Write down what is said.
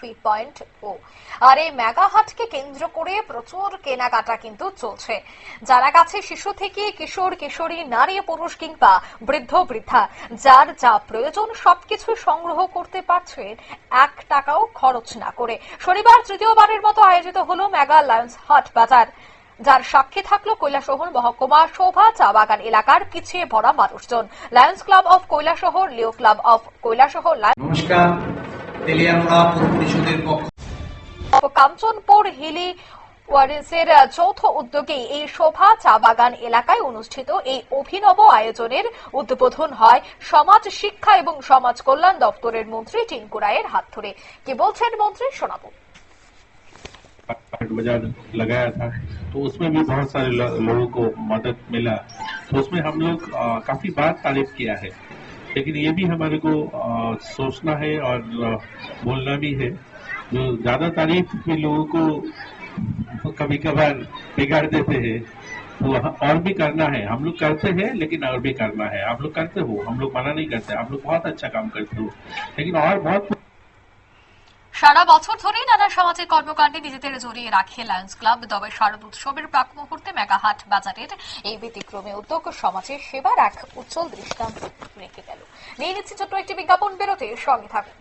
Three point ও আর এই mega কেন্দ্র করে প্রচুর কেনাকাটা কিন্তু চলছে। যারা কাছে শিশু থেকে কিশোর, কিশোরী, নারী, পুরুষ কিংবা বৃদ্ধ, বৃদ্ধা, যার যা প্রয়োজন সবকিছু সংগ্রহ করতে পারছেন এক টাকাও খরচ না করে। শনিবার তৃতীয়বারের মতো আয়োজিত হলো মেগা লায়ন্স হাট বাজার। যার সাক্ষী থাকল কৈলাসহর মহকুমা শোভা চা বাগান এলাকার পিছিয়ে ভরা মানুষজন। Lions Club of Kailashahar, Leo Club of Kailashahar নমস্কার তেলিয়ামুড়া পৌর পরিষদের পক্ষ অফ কাঞ্চনপুর হিলি ওয়ারিসের যৌথ উদ্যোগে এই শোভা চা বাগান এলাকায় অনুষ্ঠিত এই অভিনব আয়োজনের উদ্বোধন হয় সমাজ শিক্ষা এবং সমাজ কল্যাণ দপ্তরের মন্ত্রী টিঙ্কু রায়ের হাত ধরে কি বলছেন মন্ত্রী শোনাবো हाट बाजार लगाया था तो उसमें भी बहुत सारे लो- लोगों को मदद मिला तो उसमें हम लोग अ, काफी बार तारीफ किया है लेकिन ये भी हमारे को अ, सोचना है और अ, बोलना भी है जो ज्यादा तारीफ भी लोगों को कभी कभार बिगाड़ देते हैं तो ह- और भी करना है हम लोग करते हैं लेकिन और भी करना है आप लोग करते हो हम लोग मना नहीं करते आप लोग बहुत अच्छा काम करते हो लेकिन और बहुत সারা বছর ধরেই নানা সামাজিক কর্মকাণ্ডে নিজেদের জড়িয়ে রাখে লায়ন্স ক্লাব তবে শারদ উৎসবের প্রাক মুহূর্তে মেগাহাট বাজারের এই ব্যতিক্রমী উদ্যোগ সমাজের সেবার এক উজ্জ্বল দৃষ্টান্ত রেখে গেল নিয়ে নিচ্ছি ছোট্ট একটি বিজ্ঞাপন বেরোতে সঙ্গে থাকুন।